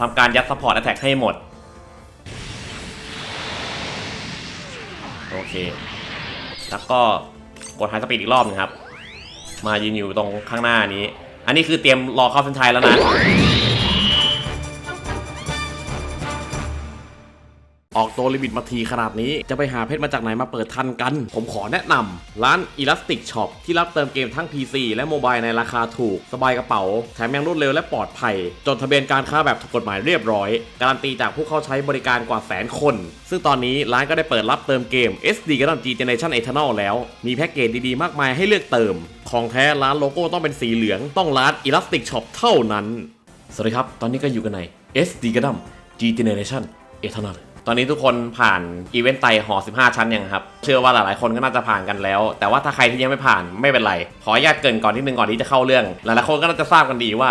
ทำการยัดซัพพอร์ตแอตแทกให้หมด โอเค แล้วก็กดไฮสปีดอีกรอบหนึงครับ มายืนอยู่ตรงข้างหน้านี้ อันนี้คือเตรียมรอเข้าเส้นชัยแล้วนะ ออกตัวลิมิตมาทีขนาดนี้ จะไปหาเพชรมาจากไหนมาเปิดทันกัน ผมขอแนะนำร้าน Elastic Shop ที่รับเติมเกมทั้ง PC และโมบายในราคาถูก สบายกระเป๋า แถมยังรวดเร็วและปลอดภัย จดทะเบียนการค้าแบบถูกกฎหมายเรียบร้อย การันตีจากผู้เข้าใช้บริการกว่าแสนคน ซึ่งตอนนี้ร้านก็ได้เปิดรับเติมเกม SD g u n d a m G Generation Eternal แล้ว มีแพ็กเกจดีๆ มากมายให้เลือกเติม ของแท้ร้านโลโก้ต้องเป็นสีเหลือง ต้องร้าน Elastic Shop เท่านั้น สวัสดีครับ ตอนนี้ก็อยู่กันใน SD Gundam G Generation Eternal ตอนนี้ทุกคนผ่านอีเวนต์ไต่หอ 15 ชั้นยังครับ เชื่อว่าหลายๆคนก็น่าจะผ่านกันแล้ว แต่ว่าถ้าใครที่ยังไม่ผ่านไม่เป็นไร ขออนุญาตเกินก่อนที่หนึ่งก่อนที่จะเข้าเรื่อง หลายๆคนก็น่าจะทราบกันดีว่า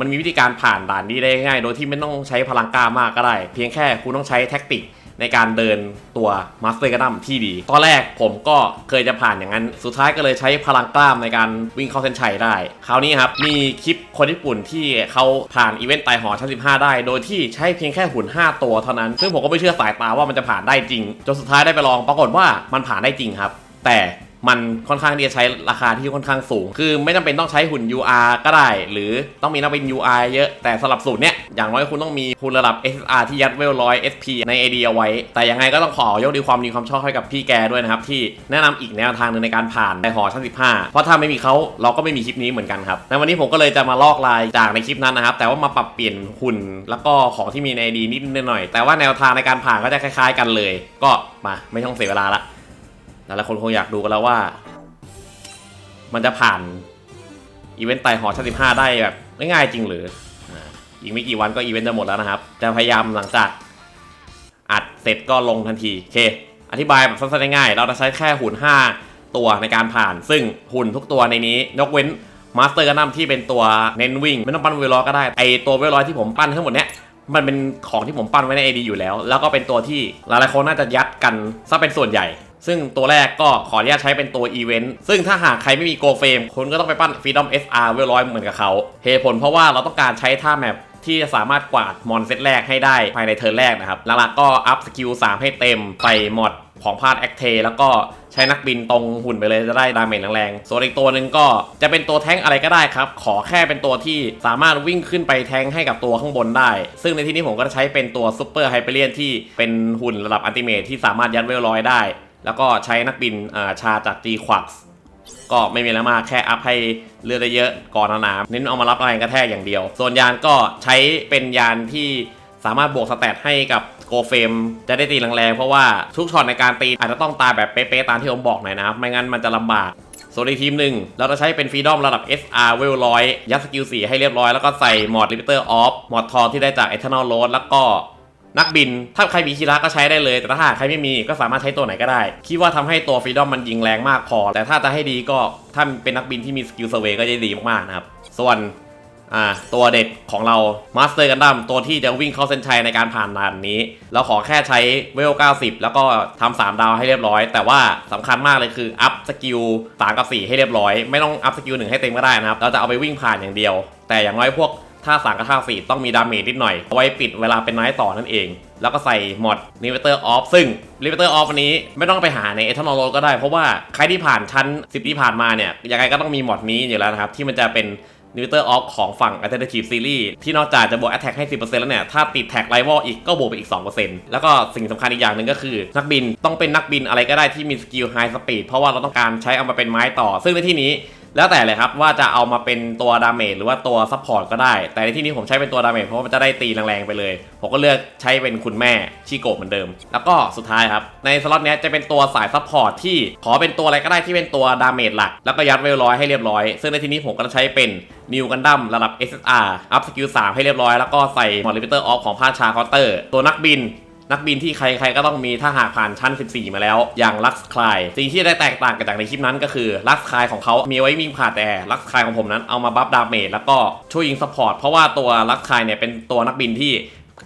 มันมีวิธีการผ่านด่านนี้ได้ง่าย โดยที่ไม่ต้องใช้พลังกล้ามากก็ได้ เพียงแค่คุณต้องใช้แท็กติก ในการเดินตัวมาสเตอร์กระดัมที่ดี ตอนแรกผมก็เคยจะผ่านอย่างนั้น สุดท้ายก็เลยใช้พลังกล้ามในการวิ่งเข้าเส้นชัยได้ คราวนี้ครับ มีคลิปคนญี่ปุ่นที่เขาผ่านอีเวนต์ไต่หอชั้น 15 ได้ โดยที่ใช้เพียงแค่หุ่น 5 ตัวเท่านั้น ซึ่งผมก็ไม่เชื่อสายตาว่ามันจะผ่านได้จริง จนสุดท้ายได้ไปลอง ปรากฏว่ามันผ่านได้จริงครับ แต่ มันค่อนข้างที่จะใช้ราคาที่ค่อนข้างสูง คือไม่จำเป็นต้องใช้หุ่น UR ก็ได้ หรือต้องมีนักบิน UR เยอะแต่สำหรับสูตรเนี้ยอย่างน้อยคุณต้องมีคุณระดับ SR ที่ยัดเวลร้อย SP ใน AD เอาไว้ แต่ยังไงก็ต้องขอยกดีความดีความชอบให้กับพี่แกด้วยนะครับ ที่แนะนำอีกแนวทางหนึ่งในการผ่านในหอชั้น 15 เพราะถ้าไม่มีเขาเราก็ไม่มีคลิปนี้เหมือนกันครับในวันนี้ผมก็เลยจะมาลอกลายจากในคลิปนั้นนะครับ แต่ว่ามาปรับเปลี่ยนหุ่นแล้วก็ของที่มีใน AD นิดหน่อย แต่ว่าแนวทางในการผ่านก็จะคล้าย ๆ กันเลย ก็มาไม่ต้องเสียเวลาละ หลายคนคงอยากดูกันแล้วว่า มันจะผ่านอีเวนต์ไต่หอชั้น15ได้แบบง่ายๆจริงหรืออีกไม่กี่วันก็อีเวนต์จะหมดแล้วนะครับ จะพยายามหลังจากอัดเสร็จก็ลงทันทีโอเค อธิบายแบบสั้นๆง่ายๆเราจะใช้แค่หุ่น 5 ตัวในการผ่าน ซึ่งหุ่นทุกตัวในนี้ ยกเว้นมาสเตอร์กันดั้มที่เป็นตัวเน้นวิ่ง ไม่ต้องปั้นเวลลอก็ได้ ไอตัวเวลลอที่ผมปั้นทั้งหมดเนี้ยมันเป็นของที่ผมปั้นไว้ใน AD อยู่แล้ว แล้วก็เป็นตัวที่หลายๆคนน่าจะยัดกันซะเป็นส่วนใหญ่ ซึ่งตัวแรกก็ขออนุญาตใช้เป็นตัวอีเวนต์ซึ่งถ้าหากใครไม่มีโกเฟมคุณก็ต้องไปปั้น Freedom SR เวลร้อยเหมือนกับเขาเหตุผลเพราะว่าเราต้องการใช้ท่าแมปที่จะสามารถกวาดมอนเซตแรกให้ได้ภายในเทิร์นแรกนะครับ หลักๆก็อัพสกิล3ให้เต็มใส่มอดของพาดแอคเทแล้วก็ใช้นักบินตรงหุ่นไปเลยจะได้ดาเมจแรงๆ ส่วนอีกตัวหนึ่งก็จะเป็นตัวแท้งอะไรก็ได้ครับ ขอแค่เป็นตัวที่สามารถวิ่งขึ้นไปแท้งให้กับตัวข้างบนได้ ซึ่งในที่นี้ผมก็จะใช้เป็นตัวซูเปอร์ไฮเปอร์เลียนที่เป็นหุ่นระดับอันติเมทที่สามารถยัดเวลร้อยได้ แล้วก็ใช้นักบินชาจาก G q u a x ก็ไม่มีอะไรมากแค่อัพให้เลือดได้เยอะก่อนหนาๆเน้นเอามารับแรงกระแทกอย่างเดียว ส่วนยานก็ใช้เป็นยานที่สามารถบวกสแตทให้กับโกเฟมจะได้ตีแรงๆเพราะว่าทุกช็อตในการตีอาจจะต้องตายแบบเป๊ะๆตามที่ผมบอกหน่อยนะไม่งั้นมันจะลำบากส่วนอีกทีมหนึ่งเราจะใช้เป็นฟรีดอมระดับ SR เวลร้อยยัดสกิล4ให้เรียบร้อยแล้วก็ใส่มอดลิมิเตอร์ออฟมอดทองที่ได้จาก Eternal Road แล้วก็ นักบิน ถ้าใครมีคีระก็ใช้ได้เลย แต่ถ้าใครไม่มีก็สามารถใช้ตัวไหนก็ได้ คิดว่าทำให้ตัวฟรีดอมมันยิงแรงมากพอ แต่ถ้าจะให้ดีก็ถ้าเป็นนักบินที่มีสกิลเซเวก็จะดีมากๆนะครับ ส่วนตัวเด็ดของเรามาสเตอร์กันดั้มตัวที่จะวิ่งเข้าเส้นชัยในการผ่านด่านนี้ เราขอแค่ใช้เวล 90 แล้วก็ทำ3ดาวให้เรียบร้อย แต่ว่าสำคัญมากเลยคือ อัพสกิล3กับ 4 ให้เรียบร้อย ไม่ต้องอัพสกิล1ให้เต็มก็ได้นะครับ เราจะเอาไปวิ่งผ่านอย่างเดียว แต่อย่างน้อยพวก ท่าสามกับท่าสี่ต้องมีดาเมจนิดหน่อย เอาไว้ปิดเวลาเป็นไนท์ต่อนั่นเอง แล้วก็ใส่มอด l i m i t e r off ซึ่ง l i m i t e r off อันนี้ไม่ต้องไปหาใน Eternal Road ก็ได้ เพราะว่าใครที่ผ่านชั้น10ที่ผ่านมาเนี่ยยังไงก็ต้องมีมอดนี้อยู่แล้วนะครับที่มันจะเป็น l i m i t e r off ของฝั่ง Alternative Series ที่นอกจากจะบวก Attack ให้ 10%แล้วเนี่ย ถ้าติดแท็ก Rival อีกก็บวกไปอีก 2%แล้วก็สิ่งสำคัญอีกอย่างหนึ่งก็คือ นักบินต้องเป็นนักบินอะไรก็ได้ที่มีสกิล High Speed เพราะว่าเราต้องการใช้เอามาเป็นไม้ต่อ ซึ่งในที่นี้ แล้วแต่เลยครับว่าจะเอามาเป็นตัวดาเมจหรือว่าตัวซัพพอร์ตก็ได้ แต่ในที่นี้ผมใช้เป็นตัวดาเมจเพราะว่ามันจะได้ตีแรงๆไปเลย ผมก็เลือกใช้เป็นคุณแม่ชิโกะเหมือนเดิม แล้วก็สุดท้ายครับ ในสล็อตเนี้ยจะเป็นตัวสายซัพพอร์ตที่ขอเป็นตัวอะไรก็ได้ที่เป็นตัวดาเมจหลัก แล้วก็ยัดเวลร้อยให้เรียบร้อย ซึ่งในที่นี้ผมก็จะใช้เป็นนิวกันดั้มระดับ SSR อัพสกิล3ให้เรียบร้อยแล้วก็ใส่มอลิมิเตอร์ออฟของพาชาคอเตอร์ ตัวนักบิน นักบินที่ใครๆก็ต้องมีถ้าหากผ่านชั้น 14 มาแล้ว อย่างลักซ์คลายสิ่งที่ได้แตกต่างกันจากในคลิปนั้นก็คือลักซ์คลายของเขามีไว้วิ่งผ่าแต่ลักซ์คลายของผมนั้นเอามาบัฟดาเมจแล้วก็ช่วยยิงซัพพอร์ตเพราะว่าตัวลักซ์คลายเนี่ยเป็นตัวนักบินที่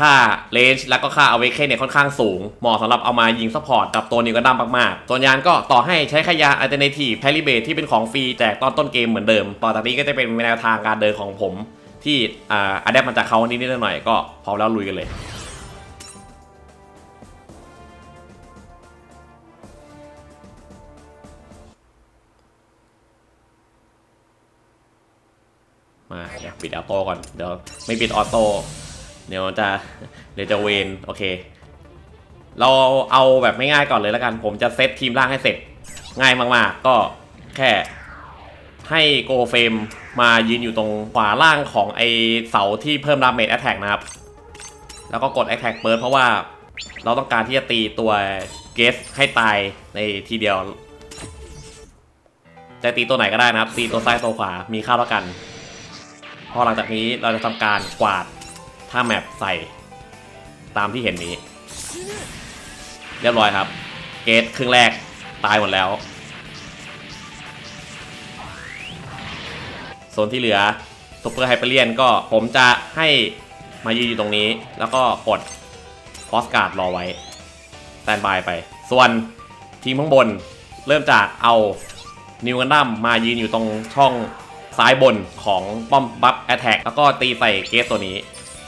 ค่าเลนจ์แล้วก็ค่าเอาเวคเนี่ยค่อนข้างสูง เหมาะสำหรับเอามายิงซัพพอร์ตกับตัวนิวกันดั้มมากๆส่วนยานก็ต่อให้ใช้ขยาอัลเทอร์เนทีฟแพลิเบทที่เป็นของฟรีแจกตอนต้นเกมเหมือนเดิม ต่อจากนี้ก็จะเป็นแนวทางการเดินของผมที่อ่าอะแดปมาจากเขานิดๆหน่อยๆก็พร้อมแล้วลุยกันเลย ปิดออโต้ก่อน เดี๋ยวไม่ปิดออโต้ เดี๋ยวจะเดี๋ยวจะเวนโอเค เราเอาแบบไม่ง่ายก่อนเลยแล้วกัน ผมจะเซตทีมล่างให้เสร็จ ง่ายมากๆ ก็แค่ให้โกเฟมมายืนอยู่ตรงขวาล่างของไอเสาที่เพิ่มดาเมจแอตแทกนะครับ แล้วก็กดแอ t แทกเปิดเพราะว่าเราต้องการที่จะตีตัวเกสให้ตายในทีเดียวจะตีตัวไหนก็ได้นะครับ ตีตัวซ้ายตัวขวา มีค่าเท่ากัน พอหลังจากนี้เราจะทำการกวาดท่าแมปใส่ตามที่เห็นนี้ เรียบร้อยครับ เกตครึ่งแรกตายหมดแล้วส่วนที่เหลือซุปเปอร์ไฮเปอร์เลียนก็ผมจะให้มายืนอยู่ตรงนี้ แล้วก็กดฟอสการ์ดรอไว้สแตนบายไป ส่วนทีมข้างบนเริ่มจากเอานิวกันดัมมายืนอยู่ตรงช่อง ซ้ายบนของป้อมบัฟแอทแทกแล้วก็ตีใส่เกสตัวนี้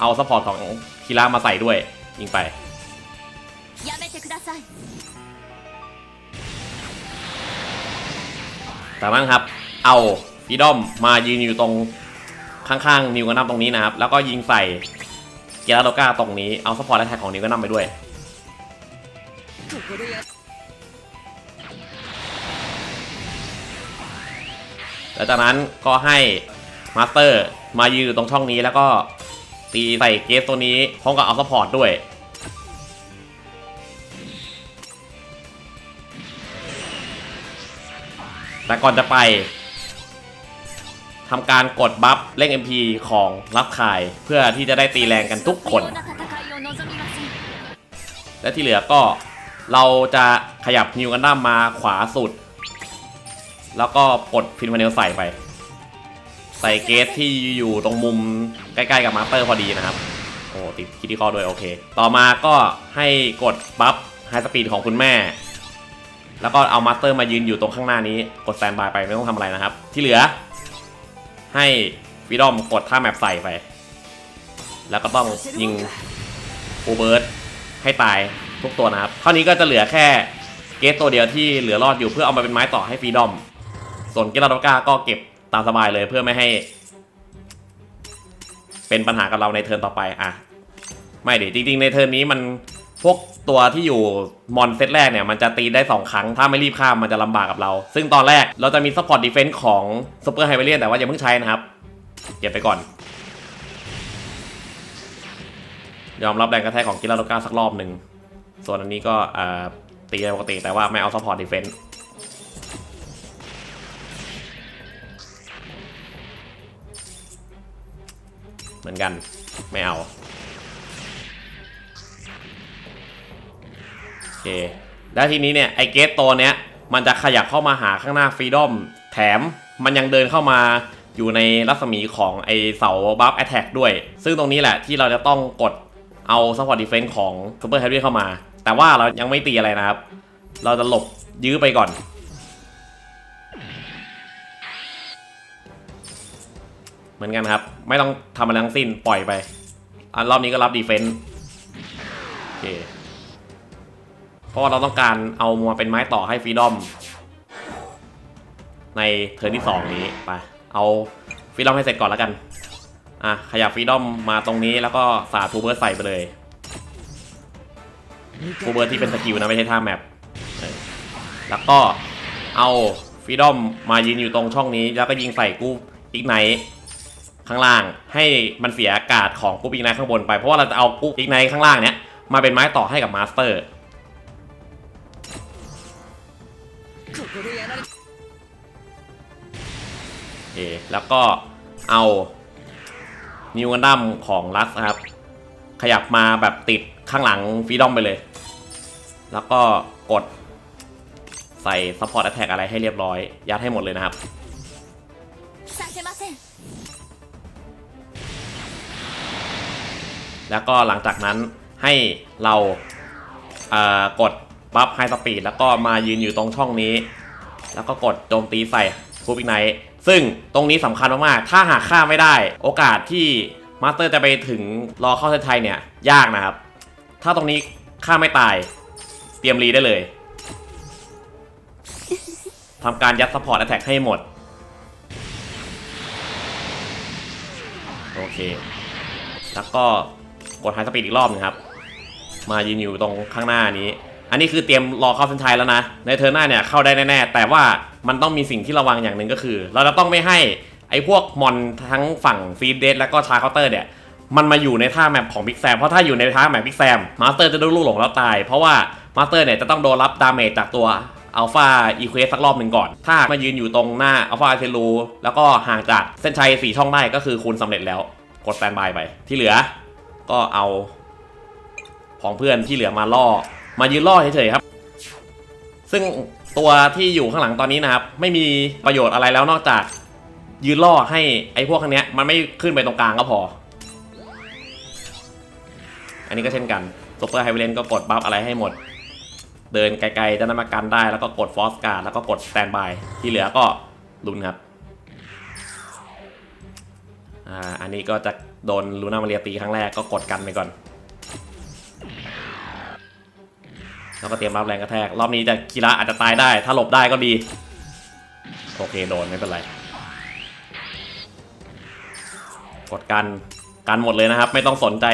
เอาซัพพอร์ตของคีรามาใส่ด้วย ยิงไป จากนั้นครับ เอาฟีดอมมายืนอยู่ตรงข้างๆนิวกันนัมตรงนี้นะครับ แล้วก็ยิงใส่เกลาโดก้าตรงนี้ เอาซัพพอร์ตและแทกของนิวกันนัมไปด้วย แล้วจากนั้นก็ให้มาสเตอร์มายืนอยู่ตรงช่องนี้แล้วก็ตีใส่เกสตัวนี้พร้อมกับเอาซัพพอร์ตด้วย แต่ก่อนจะไปทำการกดบัฟเล่ง MP ของรับคาย เพื่อที่จะได้ตีแรงกันทุกคน และที่เหลือก็เราจะขยับนิวกันด้ามมาขวาสุด แล้วก็กดฟินวาเนลใส่ไป ใส่เกสที่อยู่ตรงมุมใกล้ๆกับมาสเตอร์พอดีนะครับ โอ้ติดคิดที่ข้อด้วยโอเค ต่อมาก็ให้กดบัฟไฮสปีดของคุณแม่ แล้วก็เอามาสเตอร์มายืนอยู่ตรงข้างหน้านี้ กดแซนบายไปไม่ต้องทำอะไรนะครับ ที่เหลือ ให้ฟิดอมกดท่าแมปใส่ไป แล้วก็ต้องยิงโอเบิร์ตให้ตายทุกตัวนะครับเท่านี้ก็จะเหลือแค่เกสตัวเดียวที่เหลือรอดอยู่เพื่อเอามาเป็นไม้ต่อให้ฟรีดอม ส่วนเกสลาโดก้าก็เก็บตามสบายเลยเพื่อไม่ให้ เป็นปัญหากับเราในเทิร์นต่อไปอะไม่ดิจริง ๆ ในเทิร์นนี้มันพวกตัวที่อยู่มอนเซตแรกเนี่ยมันจะตีได้ 2 ครั้ง ถ้าไม่รีบข้ามมันจะลำบากกับเรา ซึ่งตอนแรกเราจะมีซัพพอร์ตดีเฟนส์ของซูเปอร์ไฮเวเลียนแต่ว่าอย่าเพิ่งใช้นะครับ เก็บไปก่อน ยอมรับแรงกระแทกของกิลาโดกาสักรอบหนึ่ง ส่วนอันนี้ก็อ่าตีได้ปกติแต่ว่าไม่เอาซัพพอร์ตดีเฟนส์ เหมือนกัน ไม่เอา โอเค แล้วทีนี้เนี่ย ไอเกตตัวเนี้ย มันจะขยับเข้ามาหาข้างหน้าฟรีดอม แถมมันยังเดินเข้ามาอยู่ในรัศมีของไอเสาบัฟแอตแทกด้วย ซึ่งตรงนี้แหละที่เราจะต้องกดเอาซัพพอร์ตดีเฟนส์ของซูเปอร์แฮร์รี่เข้ามา แต่ว่าเรายังไม่ตีอะไรนะครับ เราจะหลบยื้อไปก่อน มือนกันครับ ไม่ต้องทำอะไรทั้งสิ้นปล่อยไป อันรอบนี้ก็รับดีเฟนส์โอเคเพราะเราต้องการเอามาเป็นไม้ต่อให้ฟรีดอม ในเทิร์นที่ 2 นี้ไปเอาฟรีดอมให้เสร็จก่อนแล้วกันอะขยับฟรีดอมมาตรงนี้แล้วก็สาดทูเบิร์ใส่ไปเลยทูเบิร์ที่เป็นสกิลนะไม่ใช่ท่าแมปแล้วก็เอาฟรีดอมมายืนอยู่ตรงช่องนี้ แล้วก็ยิงใส่กูอีกไหน ข้างล่าง ให้มันเสียอากาศของกูอีกไนข้างบนไป เพราะว่าเราจะเอากูอีกไนข้างล่างเนี้ยมาเป็นไม้ต่อให้กับมาสเตอร์โอเคแล้วก็เอานิวกันดัมของลัสครับ ขยับมาแบบติดข้างหลังฟีดอมไปเลย แล้วก็กดใส่ซัพพอร์ตแอตแทกอะไรให้เรียบร้อย ยัดให้หมดเลยนะครับ แล้วก็หลังจากนั้นให้เรากดบัฟไฮสปีดแล้วก็มายืนอยู่ตรงช่องนี้ แล้วก็กดโจมตีใส่คูปิกไนท์ซึ่งตรงนี้สำคัญมากๆ ถ้าหากฆ่าไม่ได้ โอกาสที่มาสเตอร์จะไปถึงรอเข้าเส้นชัยเนี่ย ยากนะครับ ถ้าตรงนี้ฆ่าไม่ตาย เตรียมรีได้เลยทำการยัดซัพพอร์ตแอ t แทกให้หมด โอเค แล้วก็ กดไฮสปีดอีกรอบหนึงครับ มายืนอยู่ตรงข้างหน้านี้ อันนี้คือเตรียมรอเข้าเส้นชัยแล้วนะ ในเทอร์นหน้าเนี่ยเข้าได้แน่ๆ แต่ว่ามันต้องมีสิ่งที่ระวังอย่างหนึ่งก็คือ เราจะต้องไม่ให้ไอ้พวกมอนทั้งฝั่งฟีดเดสแล้วก็ชาเคาน์เตอร์เนี่ยมันมาอยู่ในท่าแมปของบิ๊กแซม เพราะถ้าอยู่ในท่าแมปบิ๊กแซม มาสเตอร์จะโดนลูกหลงแล้วตาย เพราะว่ามาสเตอร์เนี่ยจะต้องโดนรับดาเมจจากตัวอัลฟาอีเควสสักรอบหนึ่งก่อน ถ้ามายืนอยู่ตรงหน้าอัลฟาเทลูแล้วก็ห่างจากเส้นชัยสี่ช่องได้ก็คือคุณสำเร็จแล้ว กดแตนบายไป ที่เหลือ ก็เอาของเพื่อนที่เหลือมาล่อ มายืนล่อเฉยๆครับ ซึ่งตัวที่อยู่ข้างหลังตอนนี้นะครับ ไม่มีประโยชน์อะไรแล้วนอกจากยืนล่อให้ไอ้พวกข้างเนี้ย มันไม่ขึ้นไปตรงกลางก็พอ อันนี้ก็เช่นกันซูเปอร์ไฮเวเลนก็กดบัฟอะไรให้หมด เดินไกลๆจะนำมากันได้แล้วก็กดฟอสการ์ดแล้วก็กดสแตนบายที่เหลือก็ลุ้นครับ อ่าอันนี้ก็จะโดนลูน่ามาเรียตีครั้งแรกก็กดกันไปก่อน แล้วก็เตรียมรับแรงกระแทก รอบนี้จะคีระอาจจะตายได้ ถ้าหลบได้ก็ดี โอเคโดนไม่เป็นไร กดกันกันหมดเลยนะครับ ไม่ต้องสนใจ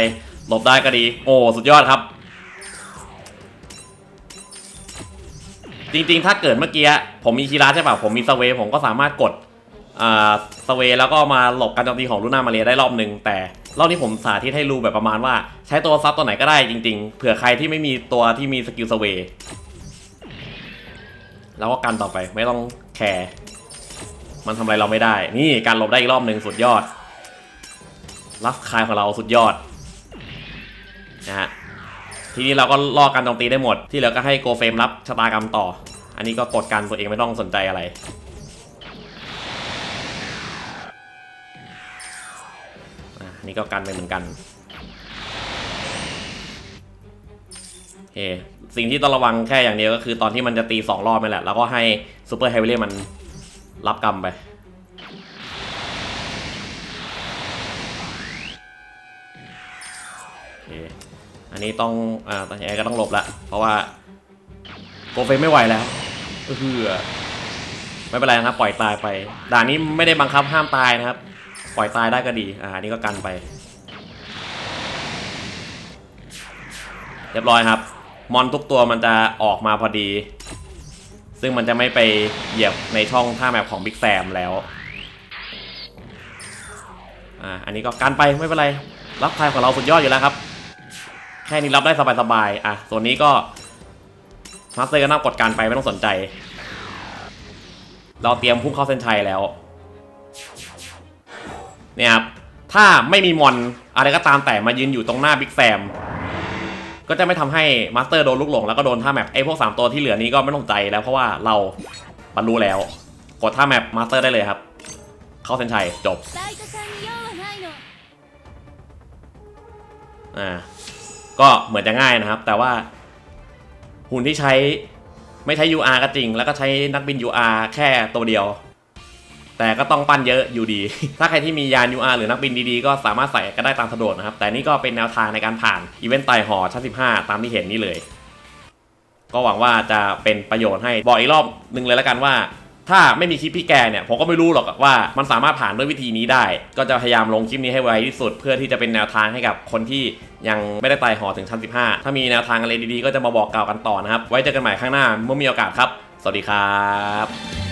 หลบได้ก็ดี โอ้สุดยอดครับ จริงๆ ถ้าเกิดเมื่อกี้ผมมีคีราใช่ป่ะผมมีสเวผมก็สามารถกด สเวย์แล้วก็มาหลบการโจมตีของลูน่ามาเรียได้รอบหนึ่งแต่รอบนี้ผมสาธิตให้รู้แบบประมาณว่า ใช้ตัวซับตัวไหนก็ได้จริง ๆ เผื่อใครที่ไม่มีตัวที่มีสกิลสเวย์แล้วก็กันต่อไปไม่ต้องแคร์มันทำอะไรเราไม่ได้ นี่การหลบได้อีกรอบหนึ่งสุดยอดลัฟคายของเราสุดยอดนะฮะทีนี้เราก็ลอกการโจมตีได้หมด ที่เหลือก็ให้โกเฟมรับชะตากรรมต่อ อันนี้ก็กดกันตัวเองไม่ต้องสนใจอะไร นนี้ก็กันไปเหมือนกันโอเคสิ่งที่ต้องระวังแค่อย่างเดียวก็คือตอนที่มันจะตีสองรอบนี่แหละ แล้วก็ให้ซูเปอร์ไฮเวลมันรับกรรมไป อันนี้ต้อง อ่าตอนนี้ก็ต้องหลบละ เพราะว่าโกเฟไม่ไหวแล้วก็คือไม่เป็นไรนะครับปล่อยตายไป ด่านนี้ไม่ได้บังคับห้ามตายนะครับ ปล่อยตายได้ก็ดี อ่า นี้ก็กันไป เรียบร้อยครับ มอนทุกตัวมันจะออกมาพอดี ซึ่งมันจะไม่ไปเหยียบในช่องท่าแมปของบิ๊กแซมแล้ว อ่า อันนี้ก็กันไปไม่เป็นไร รับทายของเราสุดยอดอยู่แล้วครับ แค่นี้รับได้สบายๆ อะ ส่วนนี้ก็มาสเตอร์ก็น่ากดการไปไม่ต้องสนใจ เราเตรียมพุ่งเข้าเส้นชัยแล้ว เนี่ยครับถ้าไม่มีมอนอะไรก็ตามแต่มายืนอยู่ตรงหน้าบิ๊กแซมก็จะไม่ทำให้มาสเตอร์โดนลูกหลงแล้วก็โดนท่าแมปไอ้พวก 3 ตัวที่เหลือนี้ก็ไม่ต้องใจแล้วเพราะว่าเราบรรลุแล้ว กดท่าแมปมาสเตอร์ได้เลยครับ เข้าเส้นชัยจบอ่าก็เหมือนจะง่ายนะครับ แต่ว่าหุ่นที่ใช้ไม่ใช้ UR ก็จริง แล้วก็ใช้นักบิน UR แค่ตัวเดียว แต่ก็ต้องปั้นเยอะอยู่ดี ถ้าใครที่มียาน UR หรือนักบินดีๆ ก็สามารถใส่ก็ได้ตามสะดวกนะครับ แต่นี่ก็เป็นแนวทางในการผ่านอีเวนต์ไต่หอชั้น15 ตามที่เห็นนี่เลย ก็หวังว่าจะเป็นประโยชน์ให้บอกอีกรอบหนึ่งเลยแล้วกันว่า ถ้าไม่มีคลิปพี่แกเนี่ยผมก็ไม่รู้หรอกว่ามันสามารถผ่านด้วยวิธีนี้ได้ ก็จะพยายามลงคลิปนี้ให้ไวที่สุด เพื่อที่จะเป็นแนวทางให้กับคนที่ยังไม่ได้ไต่หอถึงชั้น 15 ถ้ามีแนวทางอะไรดีๆ ก็จะมาบอกกล่าวกันต่อนะครับ ไว้เจอกันใหม่ข้างหน้าเมื่อมีโอกาสครับ สวัสดีครับ